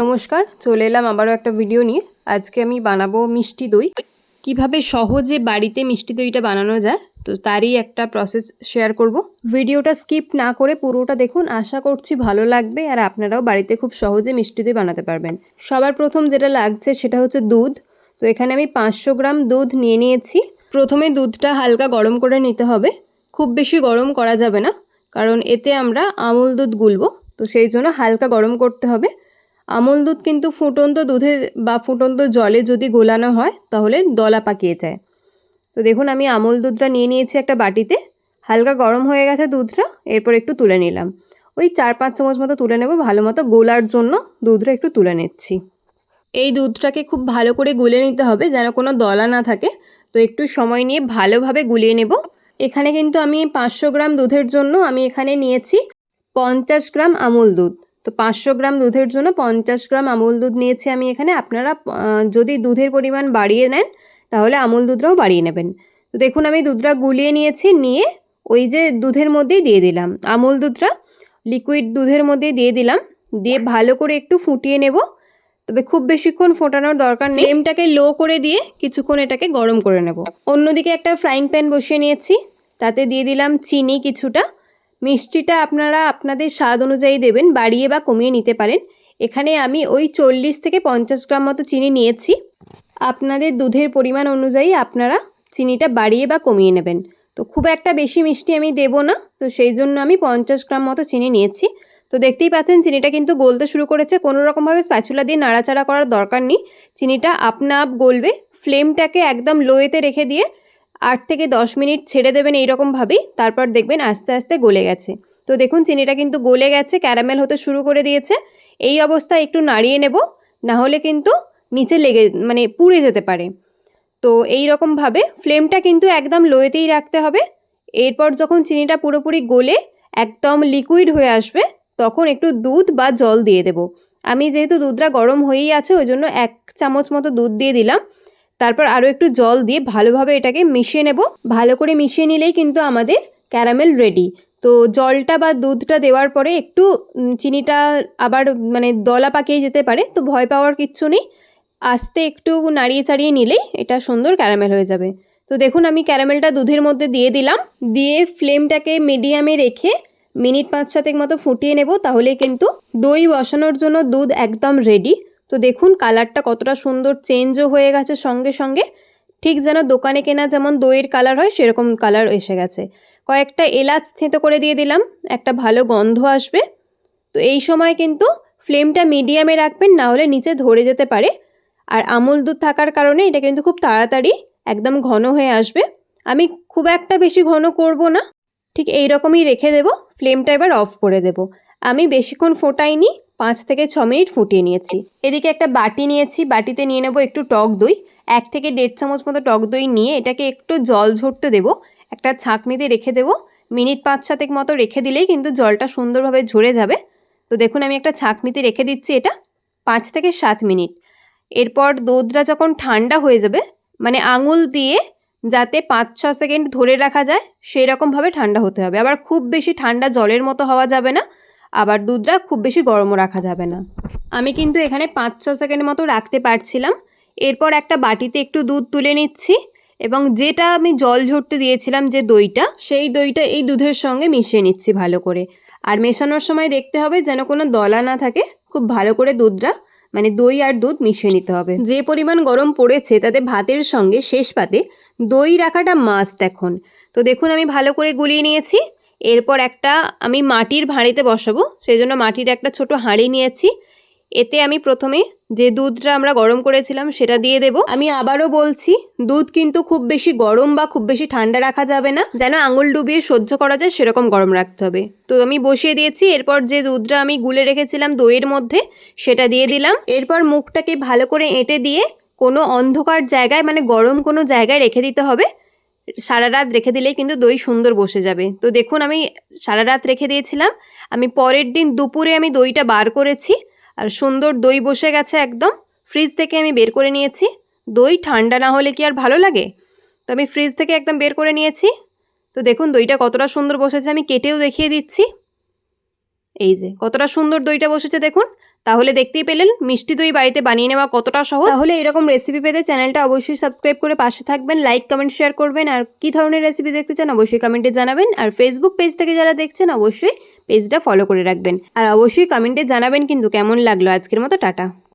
নমস্কার, চলে এলাম আবারও একটা ভিডিও নিয়ে। আজকে আমি বানাবো মিষ্টি দই। কীভাবে সহজে বাড়িতে মিষ্টি দইটা বানানো যায়, তো তারই একটা প্রসেস শেয়ার করব। ভিডিওটা স্কিপ না করে পুরোটা দেখুন, আশা করছি ভালো লাগবে আর আপনারাও বাড়িতে খুব সহজে মিষ্টি দই বানাতে পারবেন। সবার প্রথম যেটা লাগছে সেটা হচ্ছে দুধ। তো এখানে আমি পাঁচশো গ্রাম দুধ নিয়ে নিয়েছি। প্রথমে দুধটা হালকা গরম করে নিতে হবে। খুব বেশি গরম করা যাবে না, কারণ এতে আমরা আমুল দুধ গুলবো। তো সেই জন্য হালকা গরম করতে হবে। আমুল দুধ কিন্তু ফুটন্ত দুধে বা ফুটন্ত জলে যদি গোলানো হয়, তাহলে দলা পাকিয়ে যায়। তো দেখুন, আমি আমুল দুধটা নিয়ে নিয়েছি একটা বাটিতে, হালকা গরম হয়ে গেছে দুধটা, এরপর একটু তুলে নিলাম। ওই চার পাঁচ চামচ মতো তুলে নেব, ভালো মতো গোলার জন্য দুধটা একটু তুলে নিচ্ছি। এই দুধটাকে খুব ভালো করে গুলে নিতে হবে, যেন কোনো দলা না থাকে। তো একটু সময় নিয়ে ভালোভাবে গুলিয়ে নেব। এখানে কিন্তু আমি পাঁচশো গ্রাম দুধের জন্য আমি এখানে নিয়েছি পঞ্চাশ গ্রাম আমুল দুধ। তো পাঁচশো গ্রাম দুধের জন্য পঞ্চাশ গ্রাম আমুল দুধ নিয়েছি আমি এখানে। আপনারা যদি দুধের পরিমাণ বাড়িয়ে নেন, তাহলে আমুল দুধটাও বাড়িয়ে নেবেন। তো দেখুন, আমি দুধটা গুলিয়ে নিয়েছি, নিয়ে ওই যে দুধের মধ্যেই দিয়ে দিলাম। আমুল দুধটা লিকুইড দুধের মধ্যে দিয়ে দিলাম। দিয়ে ভালো করে একটু ফুটিয়ে নেব। তবে খুব বেশিক্ষণ ফোটানোর দরকার নেই। ফ্লেমটাকে লো করে দিয়ে কিছুক্ষণ এটাকে গরম করে নেব। অন্যদিকে একটা ফ্রাইং প্যান বসিয়ে নিয়েছি। তাতে দিয়ে দিলাম চিনি কিছুটা। মিষ্টিটা আপনারা আপনাদের স্বাদ অনুযায়ী দেবেন, বাড়িয়ে বা কমিয়ে নিতে পারেন। এখানে আমি ওই চল্লিশ থেকে পঞ্চাশ গ্রাম মতো চিনি নিয়েছি। আপনাদের দুধের পরিমাণ অনুযায়ী আপনারা চিনিটা বাড়িয়ে বা কমিয়ে নেবেন। তো খুব একটা বেশি মিষ্টি আমি দেব না, তো সেই জন্য আমি পঞ্চাশ গ্রাম মতো চিনি নিয়েছি। তো দেখতেই পাচ্ছেন, চিনিটা কিন্তু গলতে শুরু করেছে, কোনো রকমভাবে স্প্যাচুলা দিয়ে নাড়াচাড়া করার দরকার নেই। চিনিটা আপনা আপ গলবে, ফ্লেমটাকে একদম লোয়েতে রেখে দিয়ে আট থেকে দশ মিনিট ছেড়ে দেবেন এইরকমভাবেই তারপর দেখবেন আস্তে আস্তে গলে গেছে। তো দেখুন, চিনিটা কিন্তু গলে গেছে, ক্যারামেল হতে শুরু করে দিয়েছে। এই অবস্থায় একটু নাড়িয়ে নেব, না হলে কিন্তু নিচে লেগে মানে পুড়ে যেতে পারে। তো এই রকমভাবে ফ্লেমটা কিন্তু একদম লোয়েতেই রাখতে হবে। এরপর যখন চিনিটা পুরোপুরি গলে একদম লিকুইড হয়ে আসবে, তখন একটু দুধ বা জল দিয়ে দেব। আমি যেহেতু দুধটা গরম হয়েই আছে, ওই জন্য এক চামচ মতো দুধ দিয়ে দিলাম। তারপর আরও একটু জল দিয়ে ভালোভাবে এটাকে মিশিয়ে নেব। ভালো করে মিশিয়ে নিলেই কিন্তু আমাদের ক্যারামেল রেডি। তো জলটা বা দুধটা দেওয়ার পরে একটু চিনিটা আবার মানে দলা পাকিয়ে যেতে পারে, তো ভয় পাওয়ার কিচ্ছু নেই। আস্তে একটু নাড়িয়ে চাড়িয়ে নিলেই এটা সুন্দর ক্যারামেল হয়ে যাবে। তো দেখুন আমি ক্যারামেলটা দুধের মধ্যে দিয়ে দিলাম। দিয়ে ফ্লেমটাকে মিডিয়ামে রেখে মিনিট পাঁচ সাতেক মতো ফুটিয়ে নেব তাহলে কিন্তু দই বসানোর জন্য দুধ একদম রেডি। তো দেখুন কালারটা কতটা সুন্দর চেঞ্জও হয়ে গেছে সঙ্গে সঙ্গে। ঠিক যেন দোকানে কেনা যেমন দইয়ের কালার হয়, সেরকম কালার এসে গেছে। কয়েকটা এলাচ থেঁতো করে দিয়ে দিলাম, একটা ভালো গন্ধ আসবে। তো এই সময় কিন্তু ফ্লেমটা মিডিয়ামে রাখবেন, না হলে নিচে ধরে যেতে পারে। আর আমুল দুধ থাকার কারণে এটা কিন্তু খুব তাড়াতাড়ি একদম ঘন হয়ে আসবে। আমি খুব একটা বেশি ঘন করব না। ঠিক এই রকমই রেখে দেব ফ্লেমটা এবার অফ করে দেব। আমি বেশিক্ষণ ফোটাইনি, পাঁচ থেকে ছ মিনিট ফুটিয়ে নিয়েছি। এদিকে একটা বাটি নিয়েছি, বাটিতে নিয়ে নেব একটু টক দই। এক থেকে দেড় চামচ মতো টক দই নিয়ে এটাকে একটু জল ঝরতে দেবো। একটা ছাঁকনিতে রেখে দেবো। মিনিট পাঁচ সাতেক মতো রেখে দিলেই কিন্তু জলটা সুন্দরভাবে ঝরে যাবে। তো দেখুন, আমি একটা ছাঁকনিতে রেখে দিচ্ছি এটা পাঁচ থেকে সাত মিনিট। এরপর দুধটা যখন ঠান্ডা হয়ে যাবে মানে আঙুল দিয়ে যাতে পাঁচ ছ সেকেন্ড ধরে রাখা যায় সেই রকমভাবে ঠান্ডা হতে হবে। আবার খুব বেশি ঠান্ডা জলের মতো হওয়া যাবে না। আবার দুধটা খুব বেশি গরমও রাখা যাবে না। আমি কিন্তু এখানে পাঁচ ছ সেকেন্ড মতো রাখতে পারছিলাম। এরপর একটা বাটিতে একটু দুধ তুলে নিচ্ছি এবং যেটা আমি জল ঝরতে দিয়েছিলাম যে দইটা, সেই দইটা এই দুধের সঙ্গে মিশিয়ে নিচ্ছি ভালো করে। আর মেশানোর সময় দেখতে হবে যেন কোনো দলা না থাকে, খুব ভালো করে দুধটা মানে দই আর দুধ মিশিয়ে নিতে হবে। যে পরিমাণ গরম পড়েছে তাতে ভাতের সঙ্গে শেষ পাতে দই রাখাটা মাস্ট এখন। তো দেখুন আমি ভালো করে গুলিয়ে নিয়েছি। এরপর একটা আমি মাটির ভাঁড়িতে বসাবো, সেই জন্য মাটির একটা ছোট হাঁড়ি নিয়েছি। এতে আমি প্রথমে যে দুধটা আমরা গরম করেছিলাম সেটা দিয়ে দেব। আমি আবারও বলছি, দুধ কিন্তু খুব বেশি গরম বা খুব বেশি ঠান্ডা রাখা যাবে না। যেন আঙুল ডুবিয়ে সহ্য করা যায়, সেরকম গরম রাখতে হবে। তো আমি বসিয়ে দিয়েছি, এরপর যে দুধটা আমি গুলে রেখেছিলাম দইয়ের মধ্যে, সেটা দিয়ে দিলাম। এরপর মুখটাকে ভালো করে এঁটে দিয়ে কোনো অন্ধকার জায়গায় মানে গরম কোনো জায়গায় রেখে দিতে হবে। সারা রাত রেখে দিলেই কিন্তু দই সুন্দর বসে যাবে। তো দেখুন, আমি সারা রাত রেখে দিয়েছিলাম। আমি পরের দিন দুপুরে আমি দইটা বার করেছি। আর সুন্দর দই বসে গেছে একদম। ফ্রিজ থেকে আমি বের করে নিয়েছি। দই ঠান্ডা না হলে কি আর ভালো লাগে? তো আমি ফ্রিজ থেকে একদম বের করে নিয়েছি। তো দেখুন, দইটা কতটা সুন্দর বসেছে। আমি কেটেও দেখিয়ে দিচ্ছি। এই যে, কতটা সুন্দর দইটা বসেছে দেখুন। তাহলে দেখতেই পেলেন, মিষ্টি দই বাড়িতে বানিয়ে নেওয়া কতটা সহজ। তাহলে এরকম রেসিপি পেতে চ্যানেলটা অবশ্যই সাবস্ক্রাইব করে পাশে থাকবেন লাইক কমেন্ট শেয়ার করবেন, আর কি ধরনের রেসিপি দেখতে চান অবশ্যই কমেন্টে জানাবেন, আর ফেসবুক পেজ থেকে যারা দেখছেন অবশ্যই পেজটা ফলো করে রাখবেন। আর অবশ্যই কমেন্টে জানাবেন কিন্তু কেমন লাগল আজকের মতো, টাটা।